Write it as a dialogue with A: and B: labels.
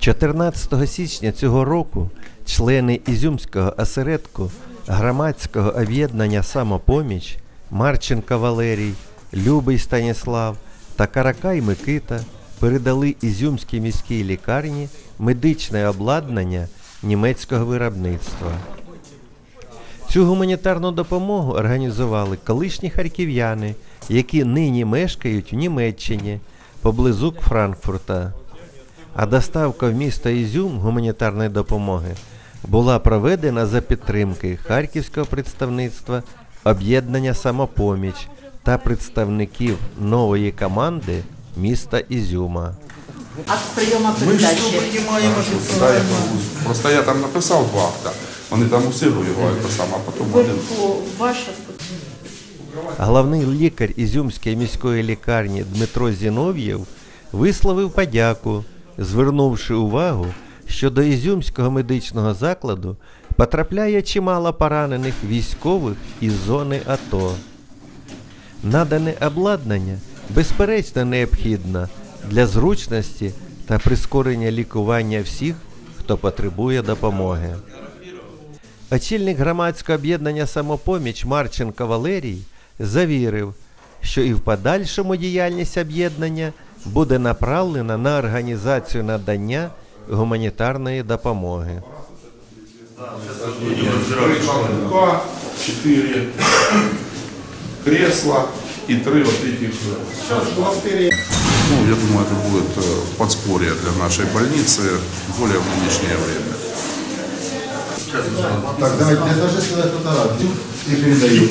A: 14 січня цього року члени Ізюмського осередку громадського об'єднання Самопоміч Марченко Валерій, Любий Станіслав та Каракай Микита передали Ізюмській міській лікарні медичне обладнання німецького виробництва. Цю гуманітарну допомогу організували колишні харків'яни, які нині мешкають в Німеччині поблизу Франкфурта. А доставка в місто Ізюм гуманітарної допомоги була проведена за підтримки Харківського представництва об'єднання Самопоміч та представників нової команди міста Ізюма.
B: Акт
C: Ми ж приймаємо офіційно.
D: Просто я там написав два акта. Вони там усі його це саме, а потім один.
B: ваша
A: Головний лікар Ізюмської міської лікарні Дмитро Зінов'єв висловив подяку, звернувши увагу, що до Ізюмського медичного закладу потрапляє чимало поранених військових із зони АТО. Надане обладнання безперечно необхідно для зручності та прискорення лікування всіх, хто потребує допомоги. Очільник громадського об'єднання Самопоміч Марченко Валерій завірив, що і в подальшому діяльність об'єднання буде направлена на організацію надання гуманітарної допомоги.
D: Три шкафа, чотири кресла і три вот этих. Ну, я думаю, это будет э, подспорье для нашей больницы более в нынешнее время.
E: Так, давайте, я торжественная фотография и передаю.